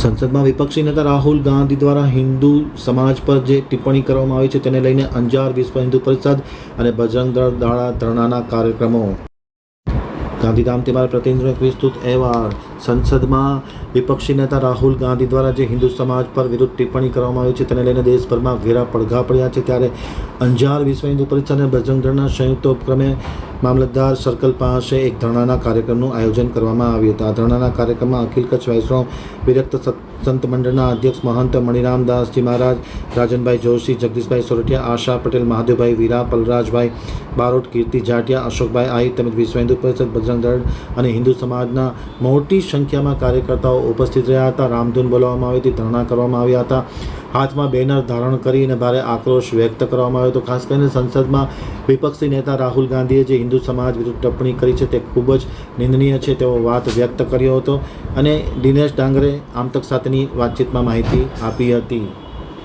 સંસદમાં વિપક્ષી નેતા રાહુલ ગાંધી દ્વારા હિન્દુ સમાજ પર જે ટિપ્પણી કરવામાં આવી છે તેને લઈને અંજાર વિશ્વ હિન્દુ પરિષદ અને બજરંગ દળ દ્વારા ધરણાના કાર્યક્રમો. ગાંધીધામથી મારા પ્રતિનિધિ વિસ્તૃત અહેવાલ. સંસદમાં વિપક્ષી નેતા રાહુલ ગાંધી દ્વારા જે હિન્દુ સમાજ પર વિરુદ્ધ ટિપ્પણી કરવામાં આવી છે તેને લઈને દેશભરમાં ઘેરા પડઘા પડ્યા છે ત્યારે અંજાર વિશ્વ હિન્દુ પરિષદ અને બજરંગ દળના સંયુક્ત ઉપક્રમે મામલતદાર સર્કલ પાસે એક ધરણાના કાર્યક્રમનું આયોજન કરવામાં આવ્યું હતું. આ ધરણાના કાર્યક્રમમાં અખિલ કચ્છ વૈષ્ણવ વિરક્ત સત- મંડળના અધ્યક્ષ મહંત મણિરામદાસજી મહારાજ, રાજનભાઈ જોશી, જગદીશભાઈ સોરઠિયા, આશા પટેલ, મહાદેવભાઈ વીરા, પલરાજભાઈ બારોટ કીર્તિ જાટિયા, અશોકભાઈ આહિર તેમજ વિશ્વ હિન્દુ પરિષદ બજરંગ દળ અને હિન્દુ સમાજના મોટી સંખ્યામાં કાર્યકર્તાઓ ઉપસ્થિત રહ્યા હતા. રામધૂન બોલાવવામાં આવી હતી, ધરણા કરવામાં આવ્યા હતા. હાથમાં બેનર ધારણ કરીને ભારે આક્રોશ વ્યક્ત કરવામાં આવ્યો હતો. ખાસ કરીને સંસદમાં વિપક્ષી નેતા રાહુલ ગાંધીએ જે હિન્દુ સમાજ વિરુદ્ધ ટિપ્પણી કરી છે, તે ખૂબ જ નિંદનીય છે તેવો વાત વ્યક્ત કર્યો હતો અને દિનેશ ડાંગરે આમતક સાથેની વાતચીતમાં માહિતી આપી હતી.